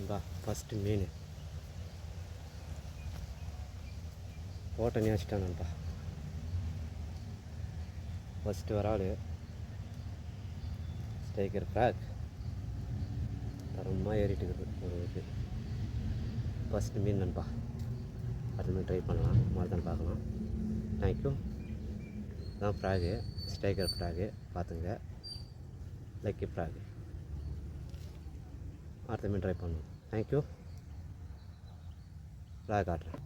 நண்பா ஃபஸ்ட்டு மீன். போட்டனே வச்சுட்டேன் first வராள். ஸ்டைக்கர் frock தரமாக ஏறிட்டு இருக்குது ஒரு இது. ஃபஸ்ட்டு மீன் நண்பா. அடுத்த மீன் ட்ரை பண்ணலாம் மறுதான் பார்க்கலாம். தேங்க்யூ தான் ஃப்ராகு ஸ்டைக்கர் ஃப்ராகு பார்த்துங்க. லக்கி ஃப்ராகு அடுத்த மீன் ட்ரை பண்ணுவோம் தேங்க்யூ ஃப்ராக் காட்டுறேன்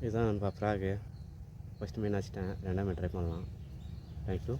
இதுதான் நண்பா ஃப்ராகு ஃபஸ்ட்டு மீன் வச்சிட்டேன். ரெண்டாம் மீன் ட்ரை பண்ணலாம். தேங்க்யூ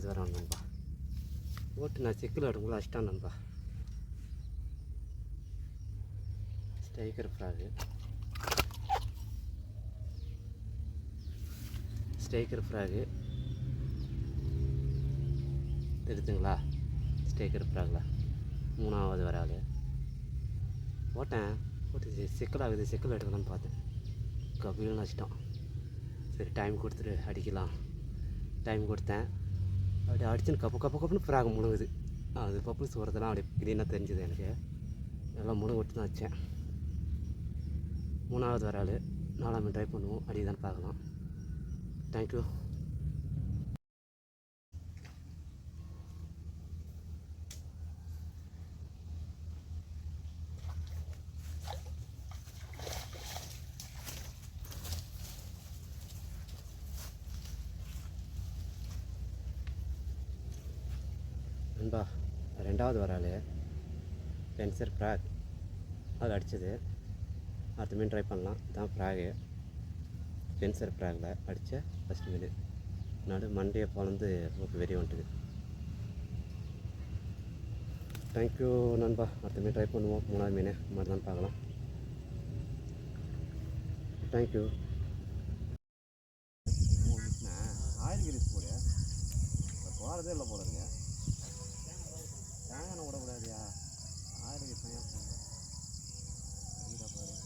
மூணாவது வரான் நண்பா. ஓட்டு நான் செக்கில் ஆடும்போது அஷ்டான் நண்பா. Sticker frog. Sticker frog. தெரியுதுங்களா ஸ்டைக்கர் ஃப்ராகில். மூணாவது வராது போட்டேன் போட்டு சிக்கல் ஆகுது சிக்கல் எடுக்கலாம்னு பார்த்தேன். கபிலும் நஷ்டம் சரி டைம் கொடுத்துட்டு அடிக்கலாம். டைம் கொடுத்தேன். அப்படி அடிச்சுன்னு கப்பு கப்பு கப்புன்னு ஃப்ராக் முழுகுது. அது பப்பு சோறதெல்லாம் அப்படியே க்ளீனாக தெரிஞ்சுது எனக்கு. எல்லாம் முழுங்க விட்டு தான் வச்சேன். மூணாவது வராள். நாலாம் ட்ரை பண்ணுவோம். அடிதான் பார்க்கலாம். தேங்க்யூ நண்பா ரெண்டாவது வராள். பென்சர் ஃப்ராக் அது அடித்தது அடுத்த மீன் ட்ரை பண்ணலாம். இதான் ஃப்ராகு பென்சர் ஃப்ராகில் அடித்த ஃபஸ்ட் மீன். நடு மண்டையை பொழந்து மூக்கு வெறி வந்துட்டுது தேங்க்யூ நண்பா. அடுத்த மீன் ட்ரை பண்ணுவோம். மூணாவது மீன். மாதிரி தான் பார்க்கலாம். தேங்க்யூ ஆயிரம் போடு. போகிறதே இல்லை போல தேங்காய் விடக்கூடாதியா ஆயிரம் தேங்காய் போடணும் அதுதான் பாரு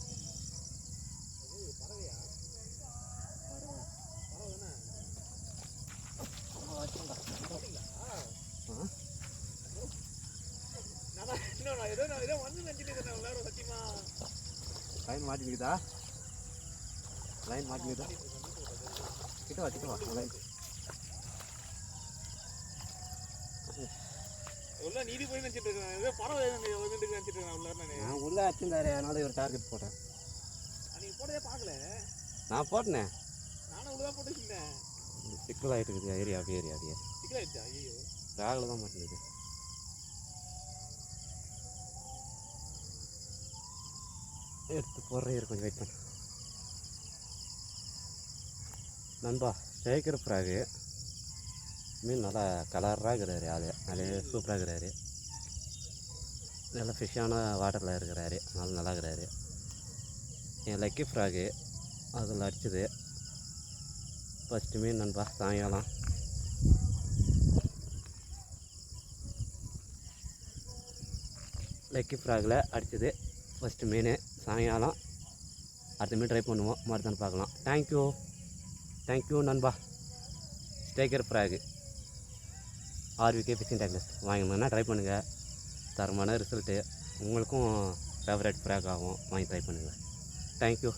லைன் மாட்டிக்குதா? லைன் மாட்டிக்குதா? கிட்ட வா கிட்ட வா லைன் உள்ள நீதி போய் நினைச்சிட்டு இருக்கேன் பறவை வந்துட்டு நினைச்சிட்டு இருக்கேன் உள்ள நானு உள்ளே அதனால ஒரு டார்கெட் போட்டேன் நீங்க போட்டதே பார்க்கல. நான் போட்டேனே. நானும் உள்ளதான் போட்டு வச்சிருந்தேன். சிக்கல் ஆகிட்டு இருக்குது. ஏரியா அப்படியே ஏரியா அப்படியே சிக்கலாயிடுச்சா ஐயோ ராகில் தான் மாட்டேங்குது எடுத்து போடுறேன். கொஞ்சம் வெயிட் பண்ண. நண்பா ஸ்டேக்கர் ஃப்ராகு மீன் நல்லா கலராக இருக்கிறாரு ஆள். நல்ல சூப்பராக இருக்கிறாரு. நல்லா ஃபிஷ்ஷான வாட்டரில் இருக்கிறாரு. நல்லா நல்லா இருக்கிறாரு. என் லக்கி ஃப்ராகு அதில் அடிச்சது. ஃபஸ்ட்டு மீன் நண்பா சாயங்காலம். லக்கி ஃப்ராகில் அடிச்சது. ஃபஸ்ட்டு மீன் சாயங்காலம். அடுத்த மீன் ட்ரை பண்ணுவோம். மறுதான் பார்க்கலாம். தேங்க்யூ தேங்க்யூ நண்பா. Stacker frog RVK fishing tackles வாங்கணும்னா ட்ரை பண்ணுங்கள் தரமான ரிசல்ட்டு உங்களுக்கும் ஃபேவரட் ஃப்ராக் ஆகும். வாங்கி ட்ரை பண்ணுங்கள் தேங்க்யூ